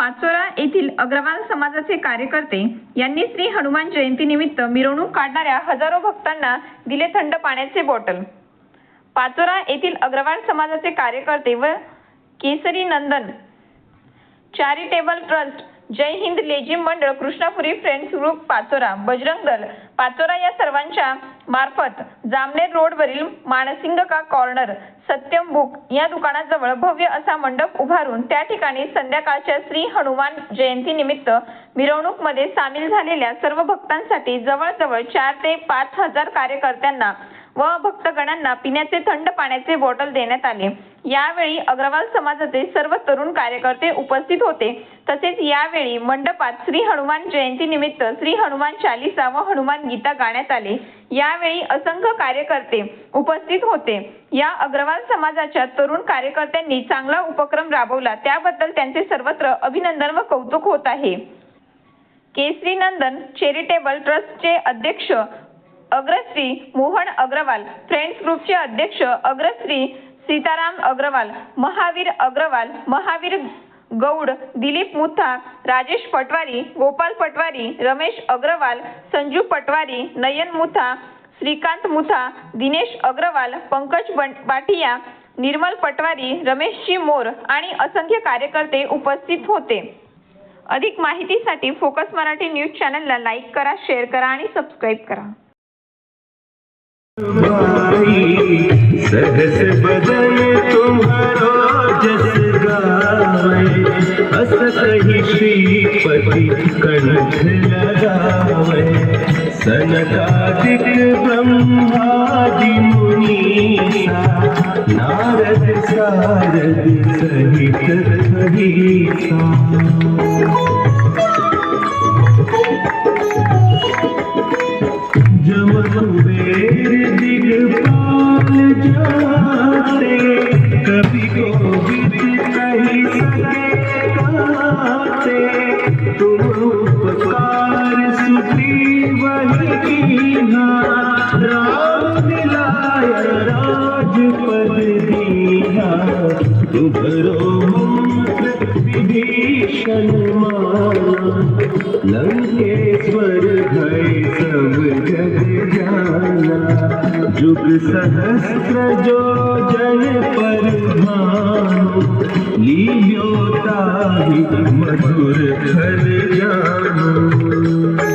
पाचोरा येथील अग्रवाल समाजाचे कार्यकर्ते यांनी श्री हनुमान जयंतीनिमित्त मिरवणूक काढणाऱ्या हजारो भक्तांना दिले थंड पाण्याचे बॉटल. पाचोरा येथील अग्रवाल समाजाचे कार्यकर्ते व केसरी नंदन चॅरिटेबल ट्रस्ट जय हिंद लेझिम मंडळ कृष्णापुरी फ्रेंड्स ग्रुप पाचोरा बजरंग दल. पाचोरा या सर्वांच्या मार्फत जामनेर रोडवरील मानसिंगका कॉर्नर सत्यम बुक या दुकानाजवळ भव्य असा मंडप उभारून त्या ठिकाणी संध्याकाळच्या श्री हनुमान जयंती निमित्त मिरवणूकमध्ये सामील झालेल्या सर्व भक्तांसाठी जवळजवळ चार ते पाच हजार कार्यकर्त्यांना व भक्तगणांना पिण्याचे थंड पाण्याचे बॉटल देण्यात आले. यावेळी अग्रवाल समाजाचे सर्व तरुण कार्यकर्ते उपस्थित होते. तसेच यावेळी मंडपात श्री हनुमान जयंती निमित्त श्री हनुमान चालिसा व हनुमान गीता गाण्यात आले. यावेळी असंख्य कार्यकर्ते उपस्थित होते. या अग्रवाल समाजाच्या तरुण कार्यकर्त्यांनी चांगला उपक्रम राबवला. त्याबद्दल त्यांचे सर्वत्र अभिनंदन व कौतुक होत आहे. केसरी नंदन चॅरिटेबल ट्रस्टचे अध्यक्ष अग्रश्री मोहन अग्रवाल. फ्रेंड्स ग्रुपचे अध्यक्ष अग्रश्री सीताराम अग्रवाल. महावीर अग्रवाल महावीर गौड दिलीप मुथा राजेश पटवारी गोपाल पटवारी रमेश अग्रवाल संजू पटवारी नयन मुथा श्रीकांत मुथा दिनेश अग्रवाल पंकज बाटिया निर्मल पटवारी रमेशजी मोर आणि असंख्य कार्यकर्ते उपस्थित होते. अधिक माहितीसाठी फोकस मराठी न्यूज चॅनलला लाईक करा शेअर करा आणि सबस्क्राईब करा. सहस बदन तुम्हारो जस गावे अस कही श्रीपति कंठ लगावे. सनकादिक ब्रह्मादि मुनीसा नारद सारद सहित सहिसा जम लंकेश्वर भय सब जग जाना जुग सहस्त्र जो जन पर bir el yanım